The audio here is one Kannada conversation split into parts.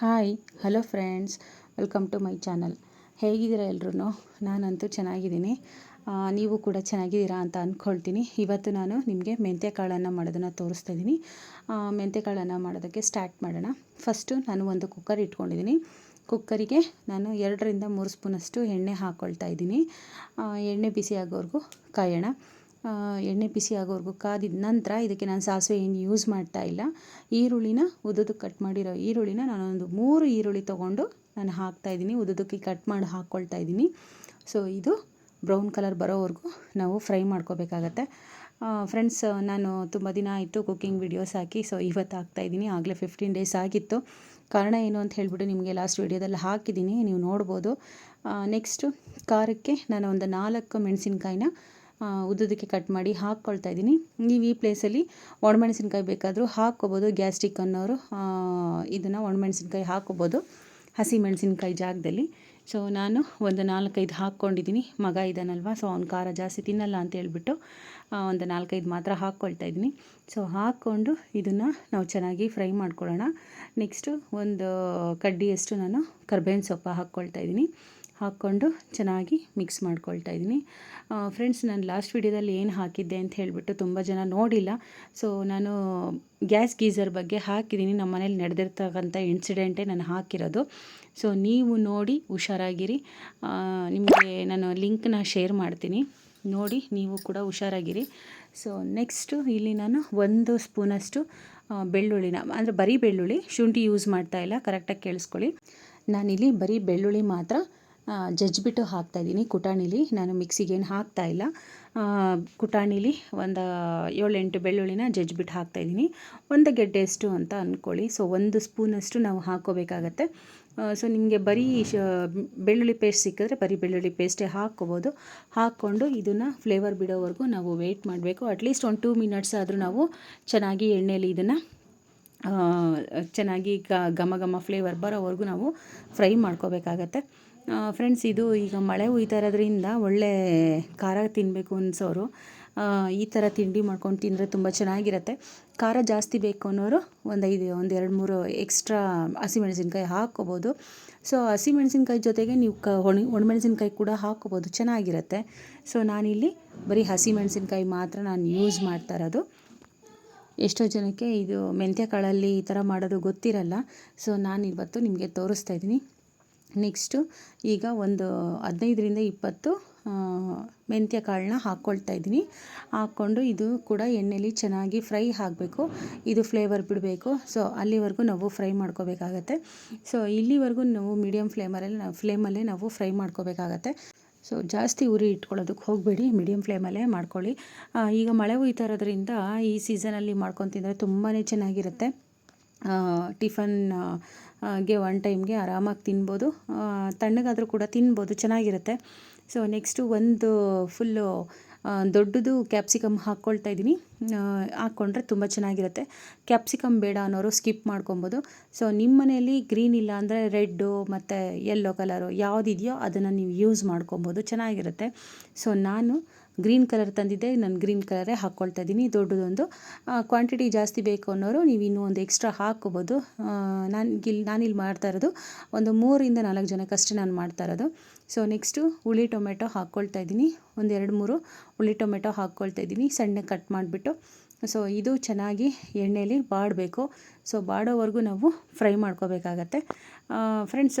Hi, hello friends, welcome to my channel. ಹೇಗಿದ್ದೀರಾ ಎಲ್ರೂ ನಾನಂತೂ ಚೆನ್ನಾಗಿದ್ದೀನಿ. ನೀವು ಕೂಡ ಚೆನ್ನಾಗಿದ್ದೀರಾ ಅಂತ ಅಂದ್ಕೊಳ್ತೀನಿ ಇವತ್ತು ನಾನು ನಿಮಗೆ ಮೆಂತ್ಯ ಕಾಳನ್ನು ಮಾಡೋದನ್ನು ತೋರಿಸ್ತಾ ಇದ್ದೀನಿ. ಮೆಂತ್ಯ ಕಾಳನ್ನು ಮಾಡೋದಕ್ಕೆ ಸ್ಟಾರ್ಟ್ ಮಾಡೋಣ. ಫಸ್ಟು ನಾನು ಒಂದು ಕುಕ್ಕರ್ ಇಟ್ಕೊಂಡಿದ್ದೀನಿ. ಕುಕ್ಕರಿಗೆ ನಾನು ಎರಡರಿಂದ ಮೂರು ಸ್ಪೂನಷ್ಟು ಎಣ್ಣೆ ಹಾಕ್ಕೊಳ್ತಾ ಇದ್ದೀನಿ. ಎಣ್ಣೆ ಬಿಸಿ ಆಗೋವರೆಗೂ ಕಾಯೋಣ. ಎಣ್ಣೆ ಬಿಸಿ ಆಗೋವರೆಗೂ ಕಾದಿದ ನಂತರ ಇದಕ್ಕೆ ನಾನು ಸಾಸಿವೆ ಏನು ಯೂಸ್ ಮಾಡ್ತಾ ಇಲ್ಲ. ಈರುಳ್ಳಿನ ಉದ್ದುದಕ್ಕೆ ಕಟ್ ಮಾಡಿರೋ ಈರುಳ್ಳಿನ ನಾನೊಂದು ಮೂರು ಈರುಳ್ಳಿ ತೊಗೊಂಡು ನಾನು ಹಾಕ್ತಾ ಇದ್ದೀನಿ. ಉದ್ದುದಕ್ಕೆ ಕಟ್ ಮಾಡಿ ಹಾಕ್ಕೊಳ್ತಾ ಇದ್ದೀನಿ. ಸೊ ಇದು ಬ್ರೌನ್ ಕಲರ್ ಬರೋವರೆಗೂ ನಾವು ಫ್ರೈ ಮಾಡ್ಕೋಬೇಕಾಗತ್ತೆ. ಫ್ರೆಂಡ್ಸ್ ನಾನು ತುಂಬ ದಿನ ಆಯಿತು ಕುಕ್ಕಿಂಗ್ ವಿಡಿಯೋಸ್ ಹಾಕಿ ಸೊ ಇವತ್ತು ಹಾಕ್ತಾ ಇದ್ದೀನಿ. ಆಗಲೇ ಫಿಫ್ಟೀನ್ ಡೇಸ್ ಆಗಿತ್ತು. ಕಾರಣ ಏನು ಅಂತ ಹೇಳಿಬಿಟ್ಟು ನಿಮಗೆ ಲಾಸ್ಟ್ ವಿಡಿಯೋದಲ್ಲಿ ಹಾಕಿದ್ದೀನಿ. ನೀವು ನೋಡ್ಬೋದು. ನೆಕ್ಸ್ಟು ಖಾರಕ್ಕೆ ನಾನು ಒಂದು ನಾಲ್ಕು ಮೆಣಸಿನ್ಕಾಯಿನ ಉದ್ದುದಕ್ಕೆ ಕಟ್ ಮಾಡಿ ಹಾಕ್ಕೊಳ್ತಾ ಇದ್ದೀನಿ. ನೀವು ಈ ಪ್ಲೇಸಲ್ಲಿ ಒಣಮೆಣಸಿನ್ಕಾಯಿ ಬೇಕಾದರೂ ಹಾಕ್ಕೋಬೋದು. ಗ್ಯಾಸ್ಟ್ರಿಕ್ ಅನ್ನೋರು ಇದನ್ನು ಒಣಮೆಣಸಿನ್ಕಾಯಿ ಹಾಕ್ಕೋಬೋದು. ಹಸಿ ಮೆಣಸಿನ್ಕಾಯಿ ಜಾಗದಲ್ಲಿ. ಸೊ ನಾನು ಒಂದು ನಾಲ್ಕೈದು ಹಾಕ್ಕೊಂಡಿದ್ದೀನಿ. ಮಗ ಇದ್ದಾನಲ್ವ ಸೊ ಅವ್ನು ಖಾರ ಜಾಸ್ತಿ ತಿನ್ನಲ್ಲ ಅಂತ ಹೇಳ್ಬಿಟ್ಟು ಒಂದು ನಾಲ್ಕೈದು ಮಾತ್ರ ಹಾಕ್ಕೊಳ್ತಾ ಇದ್ದೀನಿ. ಸೊ ಹಾಕ್ಕೊಂಡು ಇದನ್ನು ನಾವು ಚೆನ್ನಾಗಿ ಫ್ರೈ ಮಾಡ್ಕೊಳ್ಳೋಣ. ನೆಕ್ಸ್ಟು ಒಂದು ಕಡ್ಡಿಯಷ್ಟು ನಾನು ಕರ್ಬೇವಿನ ಸೊಪ್ಪು ಹಾಕ್ಕೊಳ್ತಾ ಇದ್ದೀನಿ. ಹಾಕ್ಕೊಂಡು ಚೆನ್ನಾಗಿ ಮಿಕ್ಸ್ ಮಾಡ್ಕೊಳ್ತಾ ಇದ್ದೀನಿ. ಫ್ರೆಂಡ್ಸ್ ನಾನು ಲಾಸ್ಟ್ ವಿಡಿಯೋದಲ್ಲಿ ಏನು ಹಾಕಿದ್ದೆ ಅಂತ ಹೇಳಿಬಿಟ್ಟು ತುಂಬ ಜನ ನೋಡಿಲ್ಲ. ಸೊ ನಾನು ಗ್ಯಾಸ್ ಗೀಸರ್ ಬಗ್ಗೆ ಹಾಕಿದ್ದೀನಿ. ನಮ್ಮ ಮನೇಲಿ ನಡೆದಿರ್ತಕ್ಕಂಥ ಇನ್ಸಿಡೆಂಟೇ ನಾನು ಹಾಕಿರೋದು. ಸೊ ನೀವು ನೋಡಿ, ಹುಷಾರಾಗಿರಿ. ನಿಮಗೆ ನಾನು ಲಿಂಕ್ನ ಶೇರ್ ಮಾಡ್ತೀನಿ. ನೋಡಿ, ನೀವು ಕೂಡ ಹುಷಾರಾಗಿರಿ. ಸೊ ನೆಕ್ಸ್ಟು ಇಲ್ಲಿ ನಾನು ಒಂದು ಸ್ಪೂನಷ್ಟು ಬೆಳ್ಳುಳ್ಳಿನ, ಅಂದರೆ ಬರೀ ಬೆಳ್ಳುಳ್ಳಿ ಶುಂಠಿ ಯೂಸ್ ಮಾಡ್ತಾ ಇಲ್ಲ. ಕರೆಕ್ಟಾಗಿ ಕೇಳಿಸ್ಕೊಳ್ಳಿ. ನಾನಿಲ್ಲಿ ಬರೀ ಬೆಳ್ಳುಳ್ಳಿ ಮಾತ್ರ ಜಜ್ಜಿಬಿಟ್ಟು ಹಾಕ್ತಾಯಿದ್ದೀನಿ ಕುಟಾಣಿಲಿ ನಾನು ಮಿಕ್ಸಿಗೆ ಏನು ಹಾಕ್ತಾ ಇಲ್ಲ. ಆ, ಕುಟಾಣಿಲಿ ಒಂದು ಏಳೆಂಟು ಬೆಳ್ಳುಳ್ಳಿನ ಜಜ್ಜಿಬಿಟ್ಟು ಹಾಕ್ತಾಯಿದ್ದೀನಿ ಒಂದು ಗೆಡ್ಡೆಯಷ್ಟು ಅಂತ ಅಂದ್ಕೊಳ್ಳಿ. ಸೊ ಒಂದು ಸ್ಪೂನಷ್ಟು ನಾವು ಹಾಕ್ಕೋಬೇಕಾಗತ್ತೆ. ಸೊ ನಿಮಗೆ ಬರೀ ಬೆಳ್ಳುಳ್ಳಿ ಪೇಸ್ಟ್ ಸಿಕ್ಕಿದ್ರೆ ಬರೀ ಬೆಳ್ಳುಳ್ಳಿ ಪೇಸ್ಟೇ ಹಾಕ್ಕೋಬೋದು. ಹಾಕ್ಕೊಂಡು ಇದನ್ನು ಫ್ಲೇವರ್ ಬಿಡೋವರೆಗೂ ನಾವು ವೆಯ್ಟ್ ಮಾಡಬೇಕು. ಅಟ್ಲೀಸ್ಟ್ ಒಂದು ಟೂ ಮಿನಿಟ್ಸ್ ಆದರೂ ನಾವು ಚೆನ್ನಾಗಿ ಎಣ್ಣೆಯಲ್ಲಿ ಇದನ್ನು ಚೆನ್ನಾಗಿ ಘಮ ಘಮ ಫ್ಲೇವರ್ ಬರೋವರೆಗೂ ನಾವು ಫ್ರೈ ಮಾಡ್ಕೋಬೇಕಾಗತ್ತೆ. ಫ್ರೆಂಡ್ಸ್ ಇದು ಈಗ ಮಳೆ ಹುಯ್ತಾ ಇರೋದ್ರಿಂದ ಒಳ್ಳೆ ಖಾರ ತಿನ್ನಬೇಕು ಅನ್ಸೋರು. ಈ ಥರ ತಿಂಡಿ ಮಾಡ್ಕೊಂಡು ತಿಂದರೆ ತುಂಬ ಚೆನ್ನಾಗಿರುತ್ತೆ. ಖಾರ ಜಾಸ್ತಿ ಬೇಕು ಅನ್ನೋರು ಒಂದು ಐದು, ಒಂದು ಎರಡು, ಮೂರು ಎಕ್ಸ್ಟ್ರಾ ಹಸಿಮೆಣಸಿನ್ಕಾಯಿ ಹಾಕ್ಕೋಬೋದು. ಸೊ ಹಸಿಮೆಣಸಿನ್ಕಾಯಿ ಜೊತೆಗೆ ನೀವು ಕ, ಒಣ ಒಣಮೆಣಸಿನ್ಕಾಯಿ ಕೂಡ ಹಾಕ್ಕೋಬೋದು. ಚೆನ್ನಾಗಿರುತ್ತೆ. ಸೊ ನಾನಿಲ್ಲಿ ಬರೀ ಹಸಿಮೆಣಸಿನ್ಕಾಯಿ ಮಾತ್ರ ನಾನು ಯೂಸ್ ಮಾಡ್ತಾ ಇರೋದು. ಎಷ್ಟೋ ಜನಕ್ಕೆ ಇದು ಮೆಂತ್ಯ ಕಾಳಲ್ಲಿ ಈ ಥರ ಮಾಡೋದು ಗೊತ್ತಿರಲ್ಲ. ಸೊ ನಾನು ಇವತ್ತು ನಿಮಗೆ ತೋರಿಸ್ತಾ ಇದ್ದೀನಿ. ನೆಕ್ಸ್ಟು ಈಗ ಒಂದು ಹದಿನೈದರಿಂದ ಇಪ್ಪತ್ತು ಮೆಂತ್ಯ ಕಾಳನ್ನ ಹಾಕ್ಕೊಳ್ತಾ ಇದ್ದೀನಿ. ಹಾಕ್ಕೊಂಡು ಇದು ಕೂಡ ಎಣ್ಣೆಲಿ ಚೆನ್ನಾಗಿ ಫ್ರೈ ಆಗಬೇಕು. ಇದು ಫ್ಲೇವರ್ ಬಿಡಬೇಕು. ಸೊ ಅಲ್ಲಿವರೆಗೂ ನಾವು ಫ್ರೈ ಮಾಡ್ಕೋಬೇಕಾಗತ್ತೆ. ಸೊ ಇಲ್ಲಿವರೆಗೂ ನಾವು ಮೀಡಿಯಮ್ ಫ್ಲೇಮಲ್ಲಿ ನಾವು ಫ್ಲೇಮಲ್ಲೇ ನಾವು ಫ್ರೈ ಮಾಡ್ಕೋಬೇಕಾಗತ್ತೆ. ಸೊ ಜಾಸ್ತಿ ಉರಿ ಇಟ್ಕೊಳ್ಳೋದಕ್ಕೆ ಹೋಗಬೇಡಿ. ಮೀಡಿಯಮ್ ಫ್ಲೇಮಲ್ಲೇ ಮಾಡ್ಕೊಳ್ಳಿ. ಈಗ ಮಳೆ ಹುಯ್ತಾ ಇರೋದ್ರಿಂದ ಈ ಸೀಸನಲ್ಲಿ ಮಾಡ್ಕೊಂಡು ತಿಂದರೆ ತುಂಬಾ ಚೆನ್ನಾಗಿರುತ್ತೆ. ಟಿಫನ್ಗೆ ಒನ್ ಟೈಮ್ಗೆ ಆರಾಮಾಗಿ ತಿನ್ಬೋದು. ತಣ್ಣಗಾದರೂ ಕೂಡ ತಿನ್ಬೋದು, ಚೆನ್ನಾಗಿರುತ್ತೆ. ಸೊ ನೆಕ್ಸ್ಟು ಒಂದು ಫುಲ್ಲು ದೊಡ್ಡದು ಕ್ಯಾಪ್ಸಿಕಮ್ ಹಾಕ್ಕೊಳ್ತಾ ಇದ್ದೀನಿ. ಹಾಕ್ಕೊಂಡ್ರೆ ತುಂಬ ಚೆನ್ನಾಗಿರುತ್ತೆ. ಕ್ಯಾಪ್ಸಿಕಮ್ ಬೇಡ ಅನ್ನೋರು ಸ್ಕಿಪ್ ಮಾಡ್ಕೊಬೋದು. ಸೊ ನಿಮ್ಮ ಮನೆಯಲ್ಲಿ ಗ್ರೀನ್ ಇಲ್ಲ ಅಂದರೆ ರೆಡ್ಡು ಮತ್ತು ಯೆಲ್ಲೋ ಕಲರು ಯಾವುದಿದೆಯೋ ಅದನ್ನು ನೀವು ಯೂಸ್ ಮಾಡ್ಕೊಬೋದು. ಚೆನ್ನಾಗಿರುತ್ತೆ. ಸೊ ನಾನು ಗ್ರೀನ್ ಕಲರ್ ತಂದಿದ್ದೆ, ನಾನು ಗ್ರೀನ್ ಕಲರೇ ಹಾಕ್ಕೊಳ್ತಾ ಇದ್ದೀನಿ. ದೊಡ್ಡದೊಂದು ಕ್ವಾಂಟಿಟಿ ಜಾಸ್ತಿ ಬೇಕು ಅನ್ನೋರು ನೀವು ಇನ್ನೂ ಒಂದು ಎಕ್ಸ್ಟ್ರಾ ಹಾಕ್ಕೋಬೋದು. ನಾನು ನಾನಿಲ್ಲಿ ಮಾಡ್ತಾ ಇರೋದು ಒಂದು ಮೂರಿಂದ ನಾಲ್ಕು ಜನಕ್ಕಷ್ಟೇ ನಾನು ಮಾಡ್ತಾ ಇರೋದು. ಸೊ ನೆಕ್ಸ್ಟು ಹುಳಿ ಟೊಮೆಟೊ ಹಾಕ್ಕೊಳ್ತಾ ಇದ್ದೀನಿ. ಒಂದು ಎರಡು ಮೂರು ಹುಳಿ ಟೊಮೆಟೊ ಹಾಕ್ಕೊಳ್ತಾ ಇದ್ದೀನಿ. ಸಣ್ಣ ಕಟ್ ಮಾಡಿಬಿಟ್ಟು. ಸೊ ಇದು ಚೆನ್ನಾಗಿ ಎಣ್ಣೆಯಲ್ಲಿ ಬಾಡಬೇಕು. ಸೊ ಬಾಡೋವರೆಗೂ ನಾವು ಫ್ರೈ ಮಾಡ್ಕೋಬೇಕಾಗತ್ತೆ. ಫ್ರೆಂಡ್ಸ್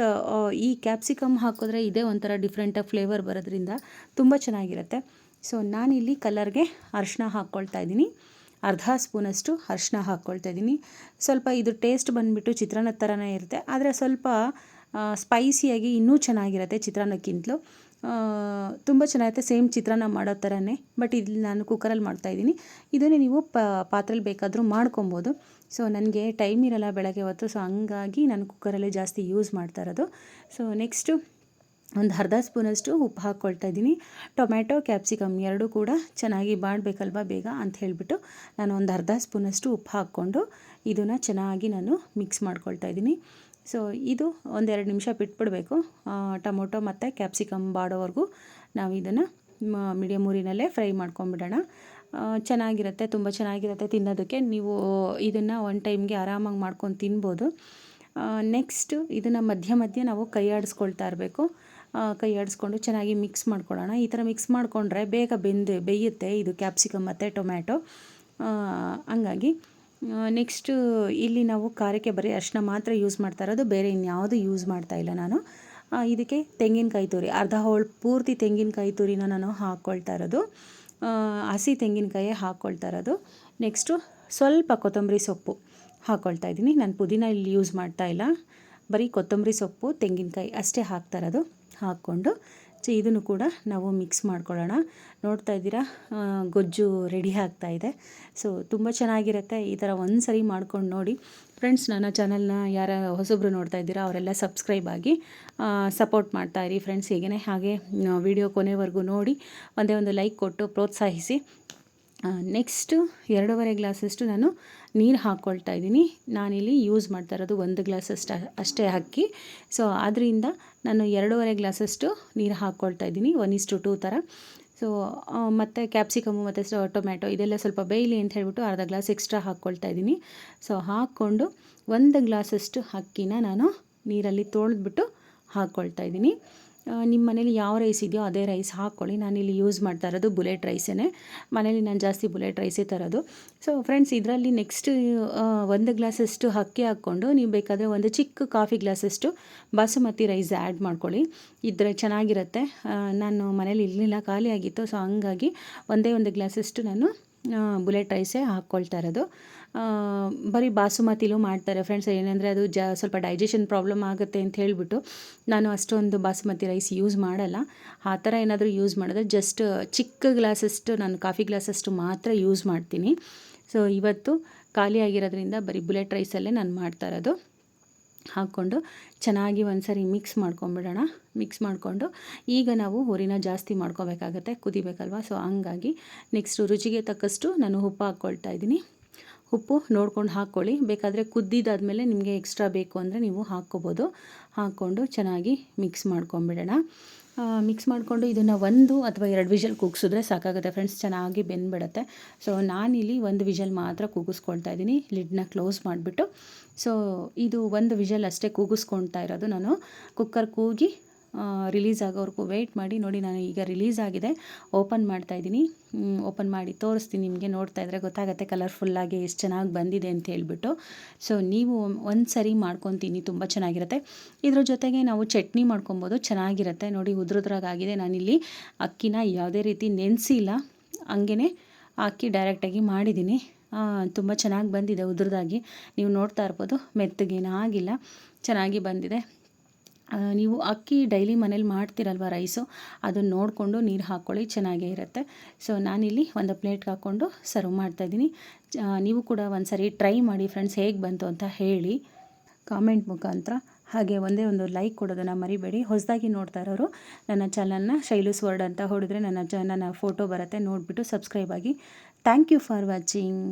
ಈ ಕ್ಯಾಪ್ಸಿಕಮ್ ಹಾಕಿದ್ರೆ ಇದೇ ಒಂಥರ ಡಿಫ್ರೆಂಟಾಗಿ ಫ್ಲೇವರ್ ಬರೋದ್ರಿಂದ ತುಂಬ ಚೆನ್ನಾಗಿರುತ್ತೆ. ಸೊ ನಾನಿಲ್ಲಿ ಕಲರ್ಗೆ ಅರಿಶಿನ ಹಾಕ್ಕೊಳ್ತಾ ಇದ್ದೀನಿ. ಅರ್ಧ ಸ್ಪೂನಷ್ಟು ಅರಿಶಿನ ಹಾಕ್ಕೊಳ್ತಾ ಇದ್ದೀನಿ. ಸ್ವಲ್ಪ ಇದು ಟೇಸ್ಟ್ ಬಂದುಬಿಟ್ಟು ಚಿತ್ರಾನ್ನದ ಥರನೇ ಇರುತ್ತೆ. ಆದರೆ ಸ್ವಲ್ಪ ಸ್ಪೈಸಿಯಾಗಿ ಇನ್ನೂ ಚೆನ್ನಾಗಿರುತ್ತೆ ಚಿತ್ರಾನ್ನಕ್ಕಿಂತಲೂ. ತುಂಬ ಚೆನ್ನಾಗಿರುತ್ತೆ, ಸೇಮ್ ಚಿತ್ರಾನ್ನ ಮಾಡೋ ಥರನೇ ಬಟ್ ಇಲ್ಲಿ ನಾನು ಕುಕ್ಕರಲ್ಲಿ ಮಾಡ್ತಾಯಿದ್ದೀನಿ ಇದನ್ನೇ ನೀವು ಪ, ಪಾತ್ರೆಲಿ ಬೇಕಾದರೂ ಮಾಡ್ಕೊಬೋದು. ಸೊ ನನಗೆ ಟೈಮ್ ಇರಲ್ಲ ಬೆಳಗ್ಗೆ ಹೊತ್ತು ಸೊ ಹಂಗಾಗಿ ನಾನು ಕುಕ್ಕರಲ್ಲೇ ಜಾಸ್ತಿ ಯೂಸ್ ಮಾಡ್ತಾ ಇರೋದು. ಸೊ ನೆಕ್ಸ್ಟು ಒಂದು ಅರ್ಧ ಸ್ಪೂನಷ್ಟು ಉಪ್ಪು ಹಾಕ್ಕೊಳ್ತಾ ಇದ್ದೀನಿ. ಟೊಮ್ಯಾಟೊ, ಕ್ಯಾಪ್ಸಿಕಮ್ ಎರಡೂ ಕೂಡ ಚೆನ್ನಾಗಿ ಬಾಡಬೇಕಲ್ವ ಬೇಗ ಅಂತ ಹೇಳಿಬಿಟ್ಟು ನಾನು ಒಂದು ಅರ್ಧ ಸ್ಪೂನಷ್ಟು ಉಪ್ಪು ಹಾಕ್ಕೊಂಡು ಇದನ್ನು ಚೆನ್ನಾಗಿ ನಾನು ಮಿಕ್ಸ್ ಮಾಡ್ಕೊಳ್ತಾ ಇದ್ದೀನಿ. ಸೊ ಇದು ಒಂದೆರಡು ನಿಮಿಷ ಬಿಟ್ಬಿಡಬೇಕು. ಟೊಮೊಟೊ ಮತ್ತು ಕ್ಯಾಪ್ಸಿಕಮ್ ಬಾಡೋವರೆಗೂ ನಾವು ಇದನ್ನು ಮೀಡಿಯಮ್ ಊರಿನಲ್ಲೇ ಫ್ರೈ ಮಾಡ್ಕೊಂಬಿಡೋಣ ಚೆನ್ನಾಗಿರುತ್ತೆ, ತುಂಬ ಚೆನ್ನಾಗಿರುತ್ತೆ ತಿನ್ನೋದಕ್ಕೆ. ನೀವು ಇದನ್ನು ಒನ್ ಟೈಮ್ಗೆ ಆರಾಮಾಗಿ ಮಾಡ್ಕೊಂಡು ತಿನ್ಬೋದು. ನೆಕ್ಸ್ಟ್ ಇದನ್ನು ಮಧ್ಯ ಮಧ್ಯೆ ನಾವು ಕೈ ಆಡಿಸ್ಕೊಳ್ತಾ ಇರಬೇಕು. ಕೈ ಆಡಿಸ್ಕೊಂಡು ಚೆನ್ನಾಗಿ ಮಿಕ್ಸ್ ಮಾಡ್ಕೊಳ್ಳೋಣ. ಈ ಥರ ಮಿಕ್ಸ್ ಮಾಡಿಕೊಂಡ್ರೆ ಬೇಗ ಬೆಂದು, ಬೇಯುತ್ತೆ. ಇದು ಕ್ಯಾಪ್ಸಿಕಮ್ ಮತ್ತು ಟೊಮ್ಯಾಟೊ. ಹಂಗಾಗಿ ನೆಕ್ಸ್ಟು ಇಲ್ಲಿ ನಾವು ಖಾರಕ್ಕೆ ಬರೀ ಅರ್ಶಿನ ಮಾತ್ರ ಯೂಸ್ ಮಾಡ್ತಾ ಇರೋದು. ಬೇರೆ ಇನ್ಯಾವುದು ಯೂಸ್ ಮಾಡ್ತಾ ಇಲ್ಲ ನಾನು. ಇದಕ್ಕೆ ತೆಂಗಿನಕಾಯಿ ತುರಿ, ಅರ್ಧ ಹೋಳು ಪೂರ್ತಿ ತೆಂಗಿನಕಾಯಿ ತುರಿನ ನಾನು ಹಾಕ್ಕೊಳ್ತಾ ಇರೋದು. ಹಸಿ ತೆಂಗಿನಕಾಯಿ ಹಾಕ್ಕೊಳ್ತಾ ಇರೋದು. ನೆಕ್ಸ್ಟು ಸ್ವಲ್ಪ ಕೊತ್ತಂಬರಿ ಸೊಪ್ಪು ಹಾಕ್ಕೊಳ್ತಾ ಇದ್ದೀನಿ. ನಾನು ಪುದೀನ ಇಲ್ಲಿ ಯೂಸ್ ಮಾಡ್ತಾ ಇಲ್ಲ. ಬರೀ ಕೊತ್ತಂಬರಿ ಸೊಪ್ಪು, ತೆಂಗಿನಕಾಯಿ ಅಷ್ಟೇ ಹಾಕ್ತಾ ಇರೋದು. ಹಾಕ್ಕೊಂಡು ಸೊ ಇದನ್ನು ಕೂಡ ನಾವು ಮಿಕ್ಸ್ ಮಾಡ್ಕೊಳ್ಳೋಣ. ನೋಡ್ತಾ ಇದ್ದೀರಾ? ಗೊಜ್ಜು ರೆಡಿ ಆಗ್ತಾ ಇದೆ. ಸೊ ತುಂಬ ಚೆನ್ನಾಗಿರುತ್ತೆ. ಈ ಥರ ಒಂದು ಸರಿ ಮಾಡ್ಕೊಂಡು ನೋಡಿ. ಫ್ರೆಂಡ್ಸ್ ನನ್ನ ಚಾನಲ್ನ ಯಾರ, ಹೊಸಬ್ರು ನೋಡ್ತಾ ಇದ್ದೀರಾ, ಅವರೆಲ್ಲ ಸಬ್ಸ್ಕ್ರೈಬ್ ಆಗಿ ಸಪೋರ್ಟ್ ಮಾಡ್ತಾ ಇರಿ. ಫ್ರೆಂಡ್ಸ್ ಹೀಗೆ ಹಾಗೆ ವಿಡಿಯೋ ಕೊನೆವರೆಗೂ ನೋಡಿ. ಒಂದೇ ಒಂದು ಲೈಕ್ ಕೊಟ್ಟು ಪ್ರೋತ್ಸಾಹಿಸಿ. ನೆಕ್ಸ್ಟು ಎರಡೂವರೆ ಗ್ಲಾಸಷ್ಟು ನಾನು ನೀರು ಹಾಕ್ಕೊಳ್ತಾ ಇದ್ದೀನಿ. ನಾನಿಲ್ಲಿ ಯೂಸ್ ಮಾಡ್ತಾ ಇರೋದು ಒಂದು ಗ್ಲಾಸಷ್ಟು ಅಷ್ಟೇ ಹಾಕಿ ಸೊ ಆದ್ದರಿಂದ ನಾನು ಎರಡೂವರೆ ಗ್ಲಾಸಷ್ಟು ನೀರು ಹಾಕ್ಕೊಳ್ತಾ ಇದ್ದೀನಿ. One is to two so ಮತ್ತು ಕ್ಯಾಪ್ಸಿಕಮು ಮತ್ತು ಟೊಮ್ಯಾಟೊ ಇದೆಲ್ಲ ಸ್ವಲ್ಪ ಬೇಯಲಿ ಅಂತ ಹೇಳ್ಬಿಟ್ಟು ಅರ್ಧ ಗ್ಲಾಸ್ ಎಕ್ಸ್ಟ್ರಾ ಹಾಕ್ಕೊಳ್ತಾ ಇದ್ದೀನಿ. ಸೊ ಹಾಕ್ಕೊಂಡು ಒಂದು ಗ್ಲಾಸಷ್ಟು ಅಕ್ಕಿನ ನಾನು ನೀರಲ್ಲಿ ತೊಳೆದ್ಬಿಟ್ಟು ಹಾಕ್ಕೊಳ್ತಾ ಇದ್ದೀನಿ. ನಿಮ್ಮ ಮನೇಲಿ ಯಾವ ರೈಸ್ ಇದೆಯೋ ಅದೇ ರೈಸ್ ಹಾಕ್ಕೊಳ್ಳಿ ನಾನಿಲ್ಲಿ ಯೂಸ್ ಮಾಡ್ತಾ ಇರೋದು ಬುಲೆಟ್ ರೈಸೇ ಮನೇಲಿ ನಾನು ಜಾಸ್ತಿ ಬುಲೆಟ್ ರೈಸೇ ತರೋದು. ಸೊ ಫ್ರೆಂಡ್ಸ್ ಇದರಲ್ಲಿ ನೆಕ್ಸ್ಟ್ ಒಂದು ಗ್ಲಾಸಷ್ಟು ಅಕ್ಕಿ ಹಾಕ್ಕೊಂಡು ನೀವು ಬೇಕಾದರೆ ಒಂದು ಚಿಕ್ಕ ಕಾಫಿ ಗ್ಲಾಸಷ್ಟು ಬಾಸುಮತಿ ರೈಸ್ ಆ್ಯಡ್ ಮಾಡ್ಕೊಳ್ಳಿ. ಇದ್ರೆ ಚೆನ್ನಾಗಿರುತ್ತೆ. ನಾನು ಮನೇಲಿ ಇರಲಿಲ್ಲ ಖಾಲಿಯಾಗಿತ್ತು ಸೊ ಹಂಗಾಗಿ ಒಂದೇ ಒಂದು ಗ್ಲಾಸಷ್ಟು ನಾನು ಬುಲೆಟ್ ರೈಸೇ ಹಾಕ್ಕೊಳ್ತಾ ಇರೋದು. ಬರೀ ಬಾಸುಮತಿಲೂ ಮಾಡ್ತಾರೆ ಫ್ರೆಂಡ್ಸ್ ಏನಂದರೆ ಅದು ಜ, ಸ್ವಲ್ಪ ಡೈಜೆಷನ್ ಪ್ರಾಬ್ಲಮ್ ಆಗುತ್ತೆ ಅಂತ ಹೇಳಿಬಿಟ್ಟು ನಾನು ಅಷ್ಟೊಂದು ಬಾಸುಮತಿ ರೈಸ್ ಯೂಸ್ ಮಾಡಲ್ಲ. ಆ ಥರ ಏನಾದರೂ ಯೂಸ್ ಮಾಡಿದ್ರೆ ಜಸ್ಟ್ ಚಿಕ್ಕ ಗ್ಲಾಸಷ್ಟು, ನಾನು ಕಾಫಿ ಗ್ಲಾಸಷ್ಟು ಮಾತ್ರ ಯೂಸ್ ಮಾಡ್ತೀನಿ. ಸೊ ಇವತ್ತು ಖಾಲಿ ಆಗಿರೋದ್ರಿಂದ ಬರೀ ಬುಲೆಟ್ ರೈಸಲ್ಲೇ ನಾನು ಮಾಡ್ತಾ ಇರೋದು. ಹಾಕ್ಕೊಂಡು ಚೆನ್ನಾಗಿ ಒಂದು ಸರಿ ಮಿಕ್ಸ್ ಮಾಡ್ಕೊಂಬಿಡೋಣ. ಮಿಕ್ಸ್ ಮಾಡಿಕೊಂಡು ಈಗ ನಾವು ಹುರಿನ ಜಾಸ್ತಿ ಮಾಡ್ಕೋಬೇಕಾಗತ್ತೆ, ಕುದಿಬೇಕಲ್ವ? ಸೊ ಹಂಗಾಗಿ ನೆಕ್ಸ್ಟು ರುಚಿಗೆ ತಕ್ಕಷ್ಟು ನಾನು ಉಪ್ಪು ಹಾಕ್ಕೊಳ್ತಾ ಇದ್ದೀನಿ. ಉಪ್ಪು ನೋಡ್ಕೊಂಡು ಹಾಕ್ಕೊಳ್ಳಿ. ಬೇಕಾದರೆ ಕುದ್ದಿದ್ದಾದಮೇಲೆ ನಿಮಗೆ ಎಕ್ಸ್ಟ್ರಾ ಬೇಕು ಅಂದರೆ ನೀವು ಹಾಕ್ಕೋಬೋದು. ಹಾಕ್ಕೊಂಡು ಚೆನ್ನಾಗಿ ಮಿಕ್ಸ್ ಮಾಡ್ಕೊಂಬಿಡೋಣ. ಮಿಕ್ಸ್ ಮಾಡಿಕೊಂಡು ಇದನ್ನು ಒಂದು ಅಥವಾ ಎರಡು ವಿಷಲ್ ಕೂಗಿಸಿದ್ರೆ ಸಾಕಾಗುತ್ತೆ. ಫ್ರೆಂಡ್ಸ್ ಚೆನ್ನಾಗಿ ಬೆಂದ್ಬಿಡುತ್ತೆ. ಸೊ ನಾನಿಲ್ಲಿ ಒಂದು ವಿಷಲ್ ಮಾತ್ರ ಕೂಗಿಸ್ಕೊಳ್ತಾ ಇದ್ದೀನಿ. ಲಿಡ್ನ ಕ್ಲೋಸ್ ಮಾಡಿಬಿಟ್ಟು. ಸೊ ಇದು ಒಂದು ವಿಷಲ್ ಅಷ್ಟೇ ಕೂಗಿಸ್ಕೊಳ್ತಾ ಇರೋದು ನಾನು. ಕುಕ್ಕರ್ ಕೂಗಿ ರಿಲೀಸ್ ಆಗೋವರೆಗೂ ವೆಯ್ಟ್ ಮಾಡಿ, ನೋಡಿ ನಾನು ಈಗ ರಿಲೀಸ್ ಆಗಿದೆ. ಓಪನ್ ಮಾಡ್ತಾ ಇದ್ದೀನಿ. ಓಪನ್ ಮಾಡಿ ತೋರಿಸ್ತೀನಿ ನಿಮಗೆ, ನೋಡ್ತಾ ಇದ್ದರೆ ಗೊತ್ತಾಗುತ್ತೆ ಕಲರ್ಫುಲ್ಲಾಗಿ ಎಷ್ಟು ಚೆನ್ನಾಗಿ ಬಂದಿದೆ ಅಂತ ಹೇಳಿಬಿಟ್ಟು. ಸೊ ನೀವು ಒಂದು ಸರಿ ಮಾಡ್ಕೊತೀನಿ, ತುಂಬ ಚೆನ್ನಾಗಿರುತ್ತೆ. ಇದ್ರ ಜೊತೆಗೆ ನಾವು ಚಟ್ನಿ ಮಾಡ್ಕೊಬೋದು, ಚೆನ್ನಾಗಿರುತ್ತೆ. ನೋಡಿ ಉದ್ರದ್ರಾಗಿದೆ ನಾನಿಲ್ಲಿ ಅಕ್ಕಿನ ಯಾವುದೇ ರೀತಿ ನೆನೆಸಿಲ್ಲ. ಹಂಗೆ ಅಕ್ಕಿ ಡೈರೆಕ್ಟಾಗಿ ಮಾಡಿದ್ದೀನಿ. ತುಂಬ ಚೆನ್ನಾಗಿ ಬಂದಿದೆ ಉದ್ರದಾಗಿ. ನೀವು ನೋಡ್ತಾ ಇರ್ಬೋದು, ಮೆತ್ತಗೇನೂ ಆಗಿಲ್ಲ. ಚೆನ್ನಾಗಿ ಬಂದಿದೆ. ನೀವು ಅಕ್ಕಿ ಡೈಲಿ ಮನೇಲಿ ಮಾಡ್ತಿರಲ್ವ ರೈಸು? ಅದನ್ನು ನೋಡಿಕೊಂಡು ನೀರು ಹಾಕ್ಕೊಳ್ಳಿ ಚೆನ್ನಾಗೇ ಇರುತ್ತೆ. ಸೊ ನಾನಿಲ್ಲಿ ಒಂದು ಪ್ಲೇಟ್ಗೆ ಹಾಕ್ಕೊಂಡು ಸರ್ವ್ ಮಾಡ್ತಾಯಿದ್ದೀನಿ ನೀವು ಕೂಡ ಒಂದು ಸರಿ ಟ್ರೈ ಮಾಡಿ ಫ್ರೆಂಡ್ಸ್, ಹೇಗೆ ಬಂತು ಅಂತ ಹೇಳಿ ಕಾಮೆಂಟ್ ಮುಖಾಂತರ. ಹಾಗೆ ಒಂದೇ ಒಂದು ಲೈಕ್ ಕೊಡೋದನ್ನು ಮರಿಬೇಡಿ. ಹೊಸದಾಗಿ ನೋಡ್ತಾ ಇರೋರು, ನನ್ನ ಚಾನಲ್ನ ಶೈಲೂಸ್ ವರ್ಡ್ ಅಂತ ಹೊಡಿದ್ರೆ ನನ್ನ ಚ ನನ್ನ ಫೋಟೋ ಬರುತ್ತೆ, ನೋಡಿಬಿಟ್ಟು ಸಬ್ಸ್ಕ್ರೈಬ್ ಆಗಿ. Thank you for watching.